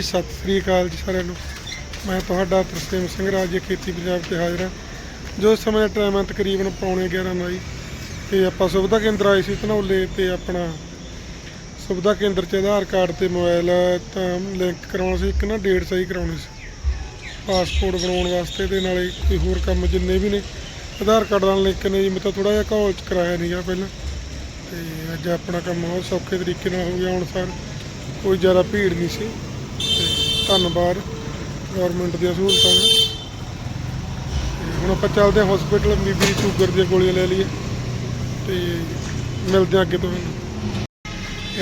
ਜੀ, ਸਤਿ ਸ੍ਰੀ ਅਕਾਲ ਜੀ ਸਾਰਿਆਂ ਨੂੰ। ਮੈਂ ਤੁਹਾਡਾ ਤਰਸੇਮ ਸਿੰਘ ਰਾਜੇ ਖੇਤੀ ਪੰਜਾਬ ਤੇ ਹਾਜ਼ਰ ਹਾਂ। ਜੋ ਸਮੇਂ ਟਾਈਮ ਹੈ ਤਕਰੀਬਨ ਪੌਣੇ 11 ਵਜੇ ਤੇ ਆਪਾਂ ਸੁਵਿਧਾ ਕੇਂਦਰ ਆਏ ਸੀ ਧਨੌਲੇ ਤੇ ਆਪਣਾ ਸੁਵਿਧਾ ਕੇਂਦਰ 'ਚ ਆਧਾਰ ਕਾਰਡ ਤੇ ਮੋਬਾਈਲ ਤਾਂ ਲਿੰਕ ਕਰਾਉਣਾ ਸੀ। ਇੱਕ ਨਾ ਡੇਟ ਸਹੀ ਕਰਾਉਣੀ ਸੀ। ਪਾਸਪੋਰਟ ਬਣਾਉਣ ਵਾਸਤੇ ਤੇ ਨਾਲੇ ਕੋਈ ਹੋਰ ਕੰਮ ਜਿੰਨੇ ਵੀ ਨੇ ਆਧਾਰ ਕਾਰਡ ਨਾਲ ਲਿੰਕ ਨੇ ਜੀ। ਮੈਂ ਤਾਂ ਥੋੜਾ ਜਿਹਾ ਕਾਲ 'ਚ ਕਰਾਇਆ ਨਹੀਂਗਾ ਪਹਿਲਾਂ। ਤੇ ਅੱਜ ਆਪਣਾ ਕੰਮ ਬਹੁਤ ਸੌਖੇ ਤਰੀਕੇ ਨਾਲ ਹੋ ਗਿਆ ਹੁਣ ਸਰ। ਕੋਈ ਜ਼ਿਆਦਾ ਭੀੜ ਨਹੀਂ ਸੀ। ਧੰਨਵਾਦ ਗਵਰਨਮੈਂਟ ਦੀਆਂ ਸਹੂਲਤਾਂ ਦਾ। ਹੁਣ ਆਪਾਂ ਚੱਲਦੇ ਹਾਂ ਹਸਪੀਟਲ ਬੀਬੀ ਦੀ ਸ਼ੂਗਰ ਦੀਆਂ ਗੋਲੀਆਂ ਲੈ ਲਈਏ ਤੇ ਮਿਲਦੇ ਹਾਂ ਅੱਗੇ ਤੋਂ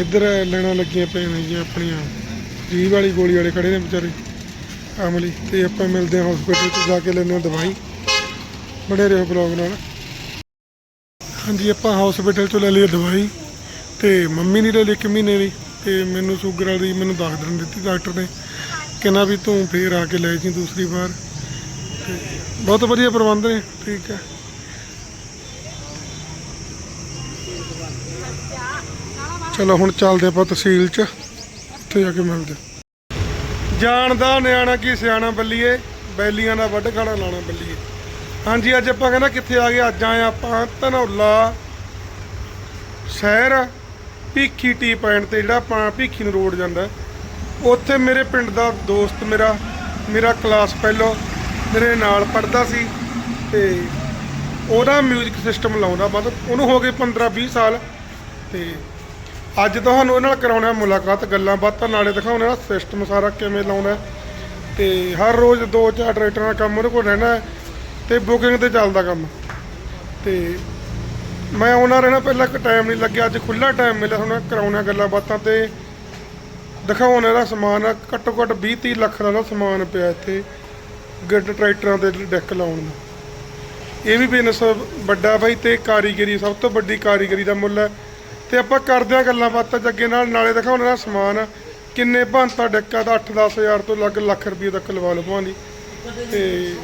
ਇੱਧਰ ਲੈਣਾ ਲੱਗੀਆਂ ਪਈਆਂ ਨੇ ਜੀ ਆਪਣੀਆਂ। ਜੀਭ ਵਾਲੀ ਗੋਲੀ ਵਾਲੇ ਖੜੇ ਨੇ ਵਿਚਾਰੇ, ਅਮਲੀ। ਤੇ ਆਪਾਂ ਮਿਲਦੇ ਹਾਂ ਹਸਪੀਟਲ 'ਚ ਜਾ ਕੇ ਲੈਂਦੇ ਹਾਂ ਦਵਾਈ। ਬਣੇ ਰਹੋ ਬਲੌਗ ਨਾਲ। ਹਾਂਜੀ, ਆਪਾਂ ਹਸਪੀਟਲ 'ਚੋਂ ਲੈ ਲਈ ਦਵਾਈ ਤੇ ਮੰਮੀ ਨੇ ਲੈ ਲਈ ਇੱਕ ਮਹੀਨੇ ਦੀ ਤੇ ਮੈਨੂੰ ਸ਼ੂਗਰ ਵਾਲੀ ਮੈਨੂੰ ਦੱਸ ਦਿਨ ਦਿੱਤੀ ਡਾਕਟਰ ਨੇ। ਕਹਿੰਦਾ ਵੀ ਤੂੰ ਫੇਰ ਆ ਕੇ ਲੈ ਜੀ ਦੂਸਰੀ ਵਾਰ। ਬਹੁਤ ਵਧੀਆ ਪ੍ਰਬੰਧ ਨੇ, ਠੀਕ ਹੈ। ਚਲੋ, ਹੁਣ ਚੱਲਦੇ ਆਪਾਂ ਤਹਿਸੀਲ 'ਚ, ਉੱਥੇ ਜਾ ਕੇ ਮਿਲਦੇ ਜਾਣਦਾ ਨਿਆਣਾ ਕੀ, ਸਿਆਣਾ ਬੱਲੀਏ, ਬੈਲੀਆਂ ਦਾ ਵੱਢ ਖਾਣਾ ਲਾਣਾ ਬੱਲੀਏ। ਹਾਂਜੀ, ਅੱਜ ਆਪਾਂ ਕਹਿੰਦਾ ਕਿੱਥੇ ਆ ਗਏ, ਅੱਜ ਆਏ ਆਪਾਂ ਧਨੌਲਾ ਸ਼ਹਿਰ, ਭੀਖੀ ਟੀ ਪੁਆਇੰਟ ਤੇ ਜਿਹੜਾ ਆਪਾਂ ਭੀਖੀ ਨੂੰ ਰੋਡ ਜਾਂਦਾ। ਉੱਥੇ ਮੇਰੇ ਪਿੰਡ ਦਾ ਦੋਸਤ ਮੇਰਾ ਮੇਰਾ ਕਲਾਸ ਪਹਿਲੋ ਮੇਰੇ ਨਾਲ ਪੜਦਾ ਸੀ ਤੇ ਉਹਦਾ 뮤직 ਸਿਸਟਮ ਲਾਉਂਦਾ, ਮਤਲਬ ਉਹਨੂੰ ਹੋ ਗਏ 15 20 ਸਾਲ ਤੇ ਅੱਜ ਤੁਹਾਨੂੰ ਉਹਨਾਂ ਨਾਲ ਕਰਾਉਣਾ ਮੁਲਾਕਾਤ, ਗੱਲਾਂ ਬਾਤਾਂ ਨਾਲੇ ਦਿਖਾਉਣਾ ਇਹਦਾ ਸਿਸਟਮ ਸਾਰਾ ਕਿਵੇਂ ਲਾਉਣਾ ਤੇ ਹਰ ਰੋਜ਼ ਦੋ ਚਾਰ ਟਰੈਕਟਰਾਂ ਦਾ ਕੰਮ ਉਹਦੇ ਕੋਲ ਰਹਿਣਾ ਹੈ ਤੇ ਬੁਕਿੰਗ ਤੇ ਚੱਲਦਾ ਕੰਮ। ਤੇ ਮੈਂ ਉਹਨਾਂ ਰਹਿਣਾ ਪਹਿਲਾਂ ਇੱਕ ਟਾਈਮ ਨਹੀਂ ਲੱਗਿਆ, ਅੱਜ ਖੁੱਲਾ ਟਾਈਮ ਮਿਲਿਆ ਹੁਣ ਕਰਾਉਣਾ ਗੱਲਾਂ ਬਾਤਾਂ ਤੇ। ਦਿਖਾਉਣ ਇਹਦਾ ਸਮਾਨ ਆ, ਘੱਟੋ ਘੱਟ 20 30 ਲੱਖ ਦਾ ਸਮਾਨ ਪਿਆ ਇੱਥੇ ਗੱਡ ਟਰੈਕਟਰਾਂ ਤੇ ਡੈਕ ਲਾਉਣ ਦਾ। ਇਹ ਵੀ ਬਿਜ਼ਨਸ ਵੱਡਾ ਬਾਈ ਤੇ ਕਾਰੀਗਰੀ ਸਭ ਤੋਂ ਵੱਡੀ ਕਾਰੀਗਰੀ ਦਾ ਮੁੱਲ ਹੈ। ਤੇ ਆਪਾਂ ਕਰਦੇ ਹਾਂ ਗੱਲਾਂ ਬਾਤਾਂ ਜੱਗੇ ਨਾਲ ਨਾਲੇ ਦਿਖਾਉਣ ਦਾ ਸਮਾਨ ਕਿੰਨੇ ਭਾਂਤਾ ਡੈਕਾਂ ਦਾ 8-10 ਹਜ਼ਾਰ ਤੋਂ ਲੱਗ ਲੱਖ ਰੁਪਏ ਤੱਕ ਲਵਾ ਲਓ ਭਾਂਦੀ ਤੇ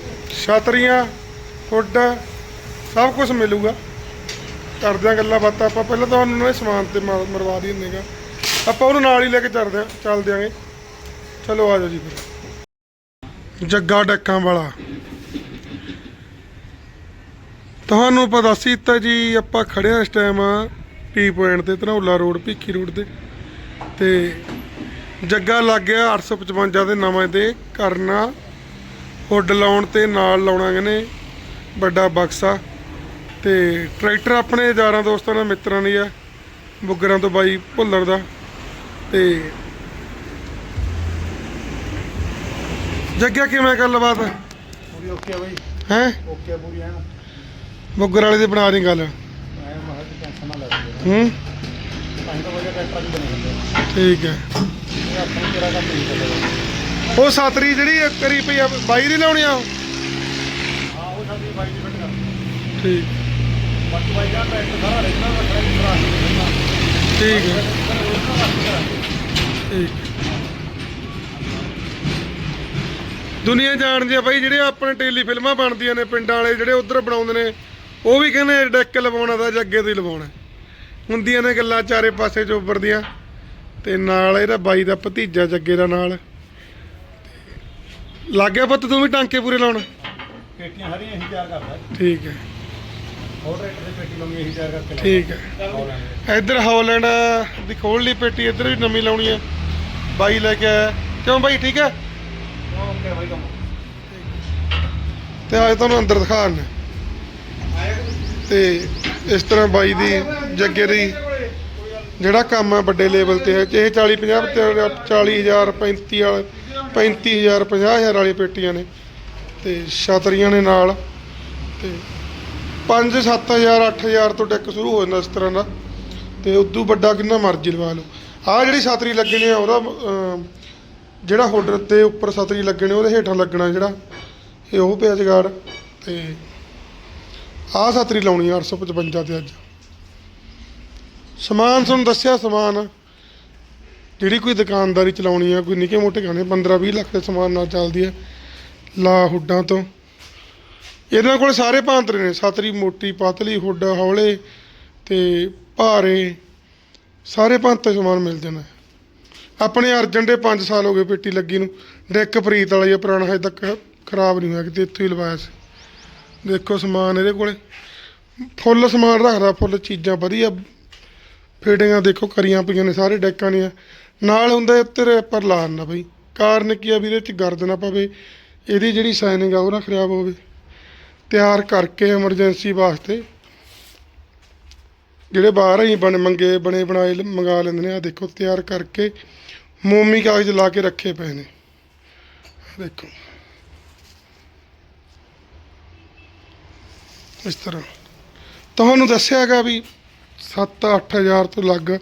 ਛਤਰੀਆਂ ਫੁੱਡ ਸਭ ਕੁਝ ਮਿਲੂਗਾ। ਕਰਦੇ ਹਾਂ ਗੱਲਾਂ ਬਾਤਾਂ ਆਪਾਂ ਪਹਿਲਾਂ ਤੁਹਾਨੂੰ ਇਹ ਸਮਾਨ ਤੇ ਮ- ਮਰਵਾ ਦੀ ਹੁੰਦੇਗਾ ਆਪਾਂ ਉਹਨੂੰ ਨਾਲ ਹੀ ਲੈ ਕੇ ਚੱਲਦੇ ਹਾਂ ਚੱਲ ਦਿਆਂਗੇ ਚਲੋ ਆ ਜਾਓ ਜੀ ਫਿਰ। ਜੱਗਾ ਡੱਕਾਂ ਵਾਲਾ। ਤੁਹਾਨੂੰ ਪਤਾ ਸੀ ਤਾਂ ਜੀ, ਆਪਾਂ ਖੜੇ ਹਾਂ ਇਸ ਟਾਈਮ ਟੀ ਪੁਆਇੰਟ ਤੇ, ਧਨੌਲਾ ਰੋਡ, ਭੀਖੀ ਰੋਡ ਤੇ। ਤੇ ਜੱਗਾ ਲੱਗ ਗਿਆ 855 ਦੇ ਨਵਾਂ ਤੇ। ਕਰਨਾ ਹੁੱਡ ਲਾਉਣ ਤੇ ਨਾਲ ਲਾਉਣਾ ਕਹਿੰਦੇ ਵੱਡਾ ਬਕਸਾ। ਤੇ ਟਰੈਕਟਰ ਆਪਣੇ ਯਾਰਾਂ ਦੋਸਤਾਂ ਨਾਲ, ਮਿੱਤਰਾਂ ਦੀ ਆ, ਬੁੱਗਰਾਂ ਤੋਂ ਬਾਈ ਭੁੱਲਰ ਦਾ। ਤੇ ਜੱਗਿਆ ਕਿਵੇਂ ਗੱਲਬਾਤ? ਪੂਰੀ ਓਕੇ ਆ ਬਾਈ। ਹੈ? ਓਕੇ ਆ ਪੂਰੀ ਐਨ ਬੁੱਗਰ ਵਾਲੇ ਦੀ ਬਣਾ ਦੀ ਗੱਲ। ਮੈਂ ਟੈਨਸ਼ਨ ਨਾ ਹੂੰ? ਹੀ ਟਰੈਕਟਰ ਵੀ ਬਣੇ। ਠੀਕ ਹੈ ਇਹ ਆਪਣਾ ਤੇਰਾ ਕੰਮ ਨਹੀਂ ਚੱਲੇਗਾ ਉਹ ਸਾਤਰੀ ਜਿਹੜੀ ਕਰੀ ਪਈ ਆ ਬਾਈ ਦੀ ਲਾਉਣੀ ਆ ਉਹ? ਹਾਂ ਉਹ ਸਾਡੀ ਬਾਈ ਦੀ ਫਿੱਟ ਕਰ ਠੀਕ। ਬਾਕੀ ਬਾਈ ਦਾ ਟਰੈਕਟਰ ਸਾਰਾ ਰਹਿਣਾ ਵੱਖਰਾ ਹੀ ਕਰਾ ਕੇ ਠੀਕ ਹੈ ਦੁਨੀਆ ਜਾਣਦੀ ਆ ਬਾਈ ਜਿਹੜੇ ਆਪਣੇ ਟੈਲੀ ਫਿਲਮਾਂ ਬਣਦੀਆਂ ਨੇ ਪਿੰਡਾਂ ਵਾਲੇ ਜਿਹੜੇ ਉਧਰ ਬਣਾਉਂਦੇ ਨੇ ਉਹ ਵੀ ਕਹਿੰਦੇ ਡੈਕ ਲਵਾਉਣਾ ਤਾਂ ਜੱਗੇ ਤੋਂ ਹੀ ਲਵਾਉਣਾ। ਹੁੰਦੀਆਂ ਨੇ ਗੱਲਾਂ ਚਾਰੇ ਪਾਸੇ ਚੋਬਰਦੀਆਂ ਤੇ ਨਾਲ ਇਹਦਾ ਬਾਈ ਦਾ ਭਤੀਜਾ ਜੱਗੇ ਦਾ ਨਾਲ। ਲੱਗ ਗਿਆ ਪੁੱਤ ਤੂੰ ਵੀ ਟਾਂਕੇ ਪੂਰੇ ਲਾਉਣ। ਪੇਟੀਆਂ ਸਾਰੀਆਂ ਇਹੀ ਤਿਆਰ ਕਰਦਾ ਠੀਕ ਹੈ। ਹੋਰ ਟਰੈਕਟਰ ਦੀ ਪੇਟੀ ਲਾਉਣੀ ਇਹੀ ਤਿਆਰ ਕਰਕੇ ਠੀਕ ਹੈ। ਹੈ। ਇੱਧਰ ਹੌਲੈਂਡ ਦੀ ਖੋਲ ਲਈ ਪੇਟੀ ਇੱਧਰ ਵੀ ਨਵੀਂ ਲਾਉਣੀ ਹੈ। ਬਾਈ ਲੈ ਕੇ ਆਇਆ। ਕਿਉਂ ਬਾਈ, ਠੀਕ ਹੈ? ਓਕੇ ਬਾਈ ਕੰਮ ਤੇ ਅੱਜ ਤੁਹਾਨੂੰ ਅੰਦਰ ਦਿਖਾਣ ਤੇ ਇਸ ਤਰ੍ਹਾਂ ਬਾਈ ਦੀ ਜੱਗੇ ਦੀ ਜਿਹੜਾ ਕੰਮ ਹੈ ਵੱਡੇ ਲੈਵਲ ਤੇ ਹੈ ਚਾਹੇ 40 50 ਤੇ 40000 35 ਵਾਲੇ 35000 50000 ਵਾਲੀ ਪੇਟੀਆਂ ਨੇ ਤੇ ਛਤਰੀਆਂ ਨੇ ਨਾਲ। ਤੇ 5 7000 8000 ਤੋਂ ਡੈਕ ਸ਼ੁਰੂ ਹੋ ਜਾਂਦਾ ਇਸ ਤਰ੍ਹਾਂ ਦਾ। ਤੇ ਉਦੋਂ ਵੱਡਾ ਕਿੰਨਾ ਮਰਜ਼ੀ ਲਵਾ ਲਓ। ਆਹ ਜਿਹੜੀ ਛਤਰੀ ਲੱਗਣੀ ਆ ਉਹਦਾ ਅਮ, ਜਿਹੜਾ ਹੁੱਡ ਤੇ ਉੱਪਰ ਛਤਰੀ ਲੱਗਣੀ ਉਹਦੇ ਹੇਠਾਂ ਲੱਗਣਾ ਜਿਹੜਾ ਇਹ ਉਹ ਪਿਆ ਜਗਾੜ ਤੇ ਆਹ ਛਤਰੀ ਲਾਉਣੀ ਆ 855 ਤੇ ਅੱਜ। ਸਮਾਨ ਤੁਹਾਨੂੰ ਦੱਸਿਆ ਸਮਾਨ ਜਿਹੜੀ ਕੋਈ ਦੁਕਾਨਦਾਰੀ ਚਲਾਉਣੀ ਆ ਕੋਈ ਨਿੱਕੇ ਮੋਟੇ ਗਾਣੇ 15 20 ਲੱਖ ਦੇ ਸਮਾਨ ਨਾਲ ਚੱਲਦੀ ਹੈ ਲਾ ਹੁੱਡਾਂ ਤੋਂ। ਇਹਨਾਂ ਕੋਲ ਸਾਰੇ ਭਾਂਤਰੇ ਨੇ ਛਤਰੀ ਮੋਟੀ ਪਤਲੀ ਹੁੱਡ ਹੌਲੇ ਤੇ ਭਾਰੇ ਸਾਰੇ ਭਾਂਤੇ ਸਮਾਨ ਮਿਲ ਜਾਣਾ ਆਪਣੇ ਅਰਜਨ ਦੇ 5 ਸਾਲ ਹੋ ਗਏ ਪੇਟੀ ਲੱਗੀ ਨੂੰ। ਡੈਕ ਪ੍ਰੀਤ ਵਾਲਾ ਹੀ ਆ ਪੁਰਾਣਾ ਹਜੇ ਤੱਕ ਖਰਾਬ ਨਹੀਂ ਹੋਇਆ, ਕਿਤੇ ਇੱਥੋਂ ਹੀ ਲਵਾਇਆ ਸੀ। ਦੇਖੋ ਸਮਾਨ ਇਹਦੇ ਕੋਲੇ। ਫੁੱਲ ਸਮਾਨ ਰੱਖਦਾ, ਫੁੱਲ ਚੀਜ਼ਾਂ ਵਧੀਆ। ਫਿਟਿੰਗਾਂ ਦੇਖੋ ਕਰੀਆਂ ਪਈਆਂ ਨੇ, ਸਾਰੇ ਡੈਕਾਂ ਦੀਆਂ। ਨਾਲ ਹੁੰਦਾ ਤੇਰੇ ਪਰ ਲਾਣ ਨਾ ਬਈ। ਕਾਰਨ ਕੀ ਆ ਵੀ ਇਹਦੇ ਚ ਗਰਦ ਨਾ ਪਵੇ। ਇਹਦੀ ਜਿਹੜੀ ਸਾਈਨਿੰਗ ਆ ਉਹ ਨਾ ਖਰਾਬ ਹੋਵੇ। ਤਿਆਰ ਕਰਕੇ ਐਮਰਜੈਂਸੀ ਵਾਸਤੇ ਜਿਹੜੇ ਬਾਹਰ ਹੀ ਬਣ, ਮੰਗੇ, ਬਣੇ, ਬਣਾਏ ਲ- ਮੰਗਾ ਲੈਂਦੇ ਨੇ। ਆ ਦੇਖੋ, ਤਿਆਰ ਕਰਕੇ ਮੋਮੀ ਕਾਗਜ਼ ਲਾ ਕੇ ਰੱਖੇ ਪਏ ਨੇ। ਦੇਖੋ। ਇਸ ਤਰ੍ਹਾਂ। ਤੁਹਾਨੂੰ ਦੱਸਿਆਗਾ ਵੀ 7-8000 ਤੋਂ ਲੱਗ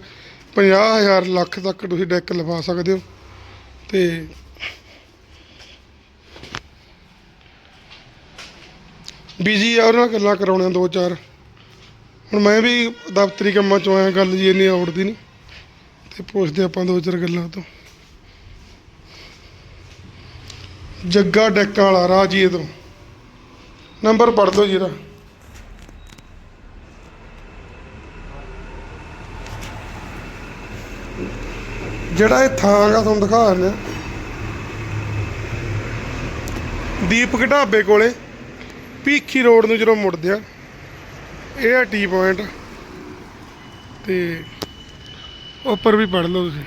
50000 ਲੱਖ ਤੱਕ ਤੁਸੀਂ ਡੈਕ ਲਵਾ ਸਕਦੇ ਹੋ। ਤੇ ਬਿਜ਼ੀ ਆ, ਉਹਨਾਂ ਗੱਲਾਂ ਕਰਾਉਣੀਆਂ ਦੋ ਚਾਰ। ਹੁਣ ਮੈਂ ਵੀ ਦਫ਼ਤਰੀ ਕੰਮਾਂ ਚੋਂ ਆਇਆ, ਗੱਲ ਜੀ ਇੰਨੀ ਔੜਦੀ ਨਹੀਂ ਤੇ ਪੁੱਛਦੇ ਆਪਾਂ ਦੋ ਚਾਰ ਗੱਲਾਂ ਤੋਂ। ਜੱਗਾ ਡੈਕਾਂ ਵਾਲਾ, ਰਾਜੀਏ ਤੋਂ। ਨੰਬਰ ਪੜ੍ਹ ਲਓ ਜੀ ਇਹਦਾ। ਜਿਹੜਾ ਇਹ ਥਾਂ ਗਾ ਤੁਹਾਨੂੰ ਦਿਖਾ ਦਿੰਦੇ ਆ ਦੀਪਕ ਢਾਬੇ ਕੋਲੇ, ਭੀਖੀ ਰੋਡ ਨੂੰ ਜਦੋਂ ਮੁੜਦੇ ਆ। ਇਹ ਆ ਟੀ ਪੁਆਇੰਟ ਤੇ ਉੱਪਰ ਵੀ ਪੜ ਲਓ ਤੁਸੀਂ।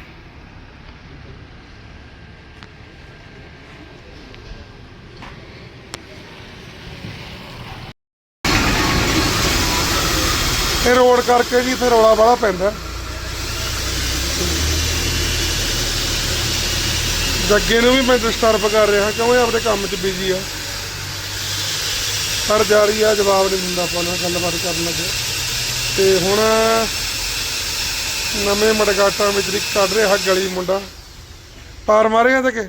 ਇਹ ਰੋਡ ਕਰਕੇ ਜੀ ਫਿਰ ਰੌਲਾ ਵਾਲਾ ਪੈਂਦਾ। ਜੱਗੇ ਨੂੰ ਵੀ ਮੈਂ ਡਿਸਟਰਬ ਕਰ ਰਿਹਾ ਕਿਉਂਕਿ ਇਹ ਆਪਣੇ ਕੰਮ 'ਚ ਬਿਜ਼ੀ ਆ। ਪਰ ਜਾਰੀ ਆ ਜਵਾਬ ਨਹੀਂ ਦਿੰਦਾ ਆਪਾਂ ਨਾਲ ਗੱਲਬਾਤ ਕਰਨ ਲੱਗੇ। ਤੇ ਹੁਣ ਨਵੇਂ ਮੜਗਾਟਾਂ ਵਿੱਚ ਇੱਕ ਕੱਢ ਰਿਹਾ ਗਲੀ ਮੁੰਡਾ ਪਾਰ ਮਾਰੇਗਾ ਤੇ ਕਿ?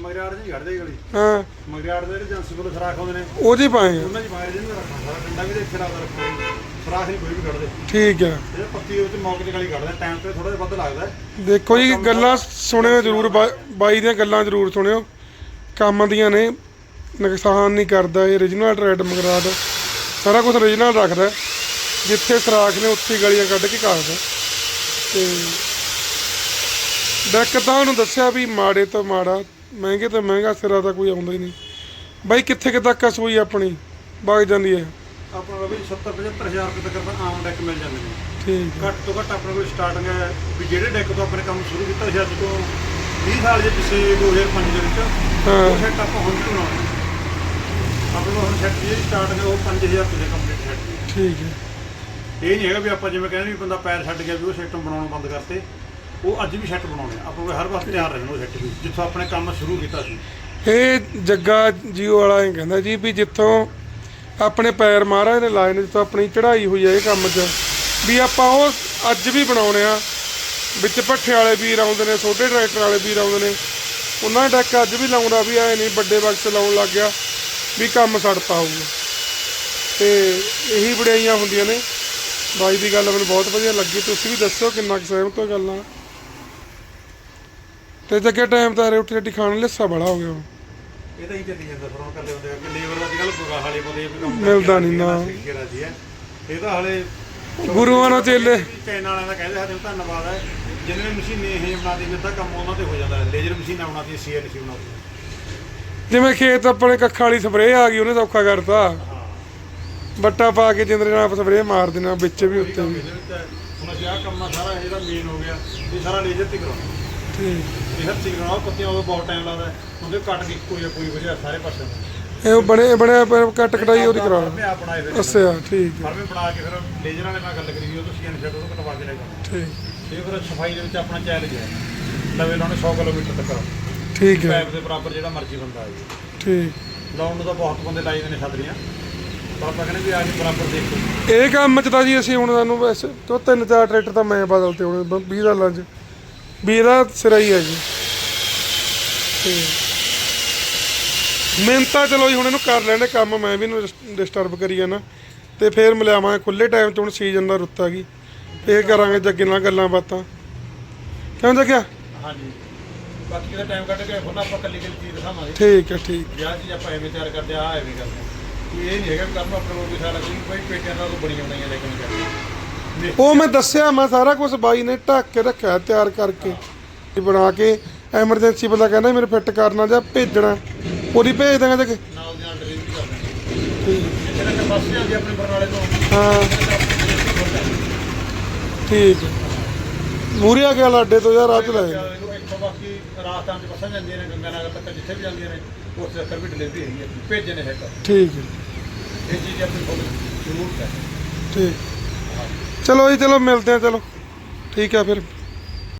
ਮਗਰਾੜ ਜੀ ਘੜਦੇ ਗਲੀ। ਹਾਂ। ਮਗਰਾੜ ਦੇ ਏਜੰਸੀ ਕੋਲ ਸਰਾਖ ਆਉਂਦੇ ਨੇ। ਉਹਦੇ ਪਾਏ ਉਹਨਾਂ ਦੀ ਬਾਹਰ ਜਿਹਨੂੰ ਰੱਖਣਾ ਸਾਰਾ ਡੰਡਾ ਵੀ ਦੇ ਇੱਥੇ ਲਾਦਾ ਰੱਖਣਾ ਸਰਾਖ ਨਹੀਂ ਕੋਈ ਵੀ ਕੱਢਦੇ ਠੀਕ ਆ। ਇਹ ਪੱਤੀ ਦੇ ਵਿੱਚ ਮੌਕੇ ਤੇ ਗਲੀ ਕੱਢਦੇ ਟਾਈਮ ਤੇ ਥੋੜਾ ਜਿਹਾ ਵੱਧ ਲੱਗਦਾ ਹੈ। ਦੇਖੋ ਜੀ ਗੱਲਾਂ ਸੁਣਿਓ ਜਰੂਰ ਬਾਈ ਦੀਆਂ ਗੱਲਾਂ ਜਰੂਰ ਸੁਣਿਓ। ਕੰਮ ਦੀਆਂ ਨੇ ਨੁਕਸਾਨ ਨਹੀਂ ਕਰਦਾ ਇਹ origignal ਟਰੈਡ ਮਗਰਾਟ ਸਾਰਾ ਕੁਝ origignal ਰੱਖਦਾ। ਜਿੱਥੇ ਸਰਾਖ ਨੇ ਉੱਥੇ ਗਲੀਆਂ ਕੱਢ ਕੇ ਕਾਸਦਾ ਤੇ ਡੈਕ ਤਾਂ ਉਹਨੂੰ ਦੱਸਿਆ ਵੀ ਮਾੜੇ ਤੋਂ ਮਾੜਾ ਮਹਿੰਗੇ ਤੋਂ ਮਹਿੰਗਾ ਸਿਰਾ ਤਾਂ ਕੋਈ ਆਉਂਦਾ ਹੀ ਨਹੀਂ। ਬਾਈ ਕਿੱਥੇ ਕਿ ਤੱਕ ਸੂਈ ਆਪਣੀ? ਵਗ ਜਾਂਦੀ ਹੈ। ਆਪਣਾ ਵੀ 70 75000 ਰੁਪਏ ਤੱਕ ਆਪਾਂ ਆਮ ਡੈਕ ਮਿਲ ਜਾਂਦੇ ਨੇ। ਠੀਕ ਘੱਟ ਤੋਂ ਘੱਟ ਆਪਣੇ ਕੋਲ ਸਟਾਰਟਿੰਗ ਹੈ ਵੀ ਜਿਹੜੇ ਡੈਕ ਤੋਂ ਆਪਣੇ ਕੰਮ ਸ਼ੁਰੂ ਕੀਤਾ ਸੀ ਅੱਜ ਤੋਂ 20 ਸਾਲ ਜੇ ਪਿੱਛੇ 2005 ਦੇ ਵਿੱਚ। ਉਹ ਸੈੱਟ ਆਪਾਂ ਹੁਣ ਵੀ ਬਣਾਉਣਾ ਆਪਣੇ ਕੋਲ ਹੁਣ ਸੈੱਟ ਜਿਹੜੀ ਸਟਾਰਟਿੰਗ ਹੈ ਉਹ 5000 ਰੁਪਏ ਦੇ ਕੰਪਲੀਟ ਸੈੱਟ ਠੀਕ ਹੈ। ਇਹ ਨਹੀਂ ਹੈਗਾ ਵੀ ਆਪਾਂ ਜਿਵੇਂ ਕਹਿੰਦੇ ਵੀ ਬੰਦਾ ਪੈਰ ਛੱਡ ਗਿਆ ਵੀ ਉਹ ਸੈੱਟ ਬਣਾਉਣ ਬੰਦ ਕਰਤੇ। ਉਹ ਅੱਜ ਵੀ ਸੈੱਟ ਬਣਾਉਣੇ ਆ। ਆਪਾਂ ਕੋਲ ਹਰ ਵਕਤ ਤਿਆਰ ਰਹਿਣਾ ਉਹ ਸੈੱਟ ਵੀ ਜਿੱਥੋਂ ਆਪਣੇ ਕੰਮ ਸ਼ੁਰੂ ਕੀਤਾ ਸੀ। ਇਹ ਜੱਗਾ ਜੀਓ ਵਾਲਾ ਇਹ ਕਹਿੰਦਾ ਜੀ ਵੀ ਜਿੱਥੋਂ ਆਪਣੇ ਪੈਰ ਮਹਾਰਾਜ ਨੇ ਲਾਏ ਨੇ ਜਿੱਥੋਂ ਆਪਣੀ ਚੜ੍ਹਾਈ ਹੋਈ ਹੈ ਇਹ ਕੰਮ 'ਚ ਵੀ ਆਪਾਂ ਉਹ ਅੱਜ ਵੀ ਬਣਾਉਣੇ ਆ। ਵਿੱਚ ਭੱਠੇ ਵਾਲੇ ਵੀਰ ਆਉਂਦੇ ਨੇ ਛੋਟੇ ਟਰੈਕਟਰ ਵਾਲੇ ਵੀਰ ਆਉਂਦੇ ਨੇ। ਉਹਨਾਂ ਦਾ ਡੈਕ ਅੱਜ ਵੀ ਲਾਉਂਦਾ ਵੀ ਐ ਨਹੀਂ ਵੱਡੇ ਬਕਸ ਲਾਉਣ ਲੱਗ ਗਿਆ। ਵੀ ਕੰਮ ਸੜ ਪਾਊਗਾ। ਤੇ ਇਹੀ ਬੜਾਈਆਂ ਹੁੰਦੀਆਂ ਨੇ। ਬਾਈ ਦੀ ਗੱਲ ਮੈਨੂੰ ਬਹੁਤ ਵਧੀਆ ਲੱਗੀ। ਤੁਸੀਂ ਵੀ ਦੱਸੋ ਕਿੰਨਾ ਕੁ ਸਹਿਮਤ ਹੋ ਗੱਲ ਤੇ ਜੱਗੇ ਟਾਈਮ ਤਾਂ ਰੋਟੀ ਰੋਟੀ ਖਾਣ ਲਈ ਲਿੱਸਾ ਬੜਾ ਹੋ ਗਿਆ। ਇਹ ਤਾਂ ਹੀ ਚੱਲੀ ਜਾਂਦਾ ਫਿਰ ਹੁਣ ਕਰਦੇ ਹੁੰਦੇ ਆ। ਕਿ ਲੇਬਰ ਅੱਜ ਕੱਲ ਬੁਰਾ ਹਾਲੇ ਬੰਦੇ ਕੰਮ ਮਿਲਦਾ ਨੀ। ਨਾ। ਇਹ ਤਾਂ ਹਾਲੇ ਗੁਰੂਆਂ ਨਾਲ ਚੇਲੇ। ਚੈਨ ਵਾਲਿਆਂ ਦਾ ਕਹਿੰਦੇ ਸਾਡੇ ਧੰਨਵਾਦ ਹੈ। ਜਿਨ੍ਹਾਂ ਨੇ ਮਸ਼ੀਨ ਇਹ ਬਣਾਦੀ ਵੀ ਤਾਂ ਕੰਮ ਉਹਨਾਂ ਤੇ ਹੋ ਜਾਂਦਾ। ਲੇਜ਼ਰ ਮਸ਼ੀਨਾਂ ਬਣਾਤੀ ਸੀਐਨਸੀ ਬਣਾਤੀ ਜਿਵੇਂ ਖੇਤ ਆਪਣੇ ਕੱਖਾਂ ਵਾਲੀ ਸਪਰੇਅ ਆ ਗਈ ਉਹਨੇ ਸੌਖਾ ਕਰਤਾ। ਬੱਟਾ ਪਾ ਕੇ ਜਿੰਦਰੇ ਨਾਲ ਸਪਰੇਅ ਮਾਰ ਦੇਣਾ ਵਿੱਚ ਵੀ ਉੱਤੇ ਵੀ। ਹੁਣ ਅਸੀਂ ਆਹ ਕੰਮ ਆ ਸਾਰਾ ਇਹਦਾ ਮੇਨ ਹੋ ਗਿਆ। ਇਹ ਸਾਰਾ ਲੇਜ਼ਰ ਤੇ ਕਰਾਉਣਾ। ਠੀਕ। ਇਹ ਹੱਥ ਤੇ ਕਰਾਉਣਾ ਪੱਤੀਆਂ ਉਹ ਬਹੁਤ ਟਾਈਮ ਲੱਗਦਾ। ਉਹਦੇ ਕੱਟ ਕੇ ਕੋਈ ਕੋਈ ਵਜ੍ਹਾ ਸਾਰੇ ਪਾਸੇ ਇਹ ਉਹ ਬਣੇ ਪਿਆ ਕੱਟ ਕਟਾਈ ਉਹਦੀ ਕਰਾ ਲਓ। ਮੈਂ ਬਣਾਏ ਫਿਰ ਅੱਛਾ ਠੀਕ ਹੈ। ਫਰਮੇ ਬਣਾ ਕੇ ਫਿਰ ਲੇਜ਼ਰ ਵਾਲੇ ਨਾਲ ਗੱਲ ਕਰੀ ਉਹ ਤੁਸੀਂ ਐਨਸ਼ਟ ਉਹ ਕਟਵਾ ਕੇ ਲੈ ਜਾਣਾ ਠੀਕ। ਇਹ ਫਿਰ ਸਫ਼ਾਈ ਦੇ ਵਿੱਚ ਆਪਣਾ ਚੈਲੰਜ ਹੈ। ਲਵੇ ਲਾਉਣੇ 100 ਕਿਲੋਮੀਟਰ ਤੱਕ। ਠੀਕ ਹੈ। ਪੈਪ ਦੇ ਬਰਾਬਰ ਜਿਹੜਾ ਮਰਜ਼ੀ ਬੰਦਾ ਆਏ। ਠੀਕ। ਲਾਉਣ ਨੂੰ ਤਾਂ ਬਹੁਤ ਬੰਦੇ ਲਾਈ ਜਾਂਦੇ ਨੇ ਛਤਰੀਆਂ ਪਰ ਆਪਾਂ ਕਹਿੰਦੇ ਵੀ ਆ ਕੇ ਬਰਾਬਰ ਦੇਖੋ। ਇਹ ਕੰਮ ਚ ਤਾਂ ਜੀ ਅਸੀਂ ਹੁਣ ਸਾਨੂੰ ਵੈਸੇ ਤੋਂ ਤਿੰਨ ਚਾਰ ਟਰੈਕਟਰ ਤਾਂ ਮੈਂ ਬਦਲਤੇ ਹੁਣ 20 ਸਾਲਾਂ ਚ। ਵੀ ਇਹਦਾ ਸਿਰਾ ਹੀ ਹੈ ਜੀ। ਤੇ ਮਿਹਨਤਾਂ ਚਲੋ ਜੀ ਹੁਣ ਇਹਨੂੰ ਕਰ ਲੈਣੇ ਕੰਮ ਮੈਂ ਵੀ ਨੂੰ ਡਿਸਟਰਬ ਕਰੀ ਜਾਣਾ ਤੇ ਫੇਰ ਮਿਲਾਵਾਂਗੇ ਖੁੱਲੇ ਟਾਈਮ 'ਚ ਹੁਣ ਸੀਜ਼ਨ ਦਾ ਰੁੱਤ ਆ ਗਈ। ਫੇਰ ਕਰਾਂਗੇ ਜੱਗੇ ਨਾਲ ਗੱਲਾਂ ਬਾਤਾਂ। ਕਿਉਂ ਜੱਗਿਆ? ਹਾਂਜੀ। ਬਾਕੀ ਦਾ ਟਾਈਮ ਕੱਢ ਕੇ ਹੁਣ ਆਪਾਂ ਕੱਲੀ ਕੱਲੀ ਚੀਜ਼ ਦਿਖਾਵਾਂਗੇ। ਠੀਕ ਹੈ ਠੀਕ। ਵਿਆਹ ਚੀਜ਼ ਆਪਾਂ ਐਵੇਂ ਤਿਆਰ ਕਰਦੇ ਆ ਐਵੇਂ ਕਰਦੇ ਆ। ਕੋਈ ਇਹ ਨਹੀਂ ਹੈਗਾ ਵੀ ਕੰਮ ਆਪਣੇ ਕੋਲ ਵੀ ਸਾਰਾ ਕੋਈ ਕੋਈ ਪੇਟੀਆਂ ਨਾਲ ਬਣੀ ਬਣਾਈਆਂ ਲੈ ਕੇ ਨਹੀਂ। ਕਰਦੇ ਉਹ ਮੈਂ ਦੱਸਿਆ ਮੈਂ ਸਾਰਾ ਕੁਝ ਬਾਈ ਨੇ ਢੱਕ ਕੇ ਰੱਖਿਆ ਤਿਆਰ ਕਰਕੇ। ਬਣਾ ਕੇ ਐਮਰਜੈਂਸੀ ਬੰਦਾ ਕਹਿੰਦਾ ਮੇਰੇ ਫਿੱਟ ਕਰਨਾ ਜਾਂ ਭੇਜਣਾ। ਉਹਦੀ ਭੇਜ ਦਾਂਗੇ ਤੇ ਨਾਲ ਦੀ ਨਾਲ ਡਿਲੀਵਰੀ ਕਰ ਦਿੰਦੇ ਜਿੱਥੇ ਤੱਕ ਬੱਸ ਜਾਂਦੀ ਆਪਣੇ ਬਰਨਾਲੇ ਤੋਂ ਹਾਂ। ਠੀਕ। ਮੂਰੇ ਆ ਗਿਆ ਲਾਡੇ ਤੋਂ ਯਾਰ ਅੱਜ ਲੈ ਜਾਂਦੇ। ਇੱਥੋਂ ਬਾਕੀ ਰਾਜਸਥਾਨ ਚ ਬੱਸਾਂ ਜਾਂਦੀਆਂ ਨੇ ਗੰਗਾ ਨਗਰ ਤੱਕ ਜਿੱਥੇ ਵੀ ਜਾਂਦੀਆਂ ਨੇ ਉੱਥੇ ਤੱਕ ਵੀ ਡਿਲੀਵਰੀ ਹੈਗੀ ਹੈ ਭੇਜੇ ਨੇ ਹਿੱਟ ਠੀਕ ਹੈ। ਇਹ ਚੀਜ਼ ਦੀ ਆਪਣੀ ਬਹੁਤ ਜ਼ਰੂਰਤ ਹੈ। ਠੀਕ। ਚਲੋ ਜੀ ਚਲੋ ਮਿਲਦੇ ਆ ਚਲੋ। ਠੀਕ ਹੈ ਫਿਰ।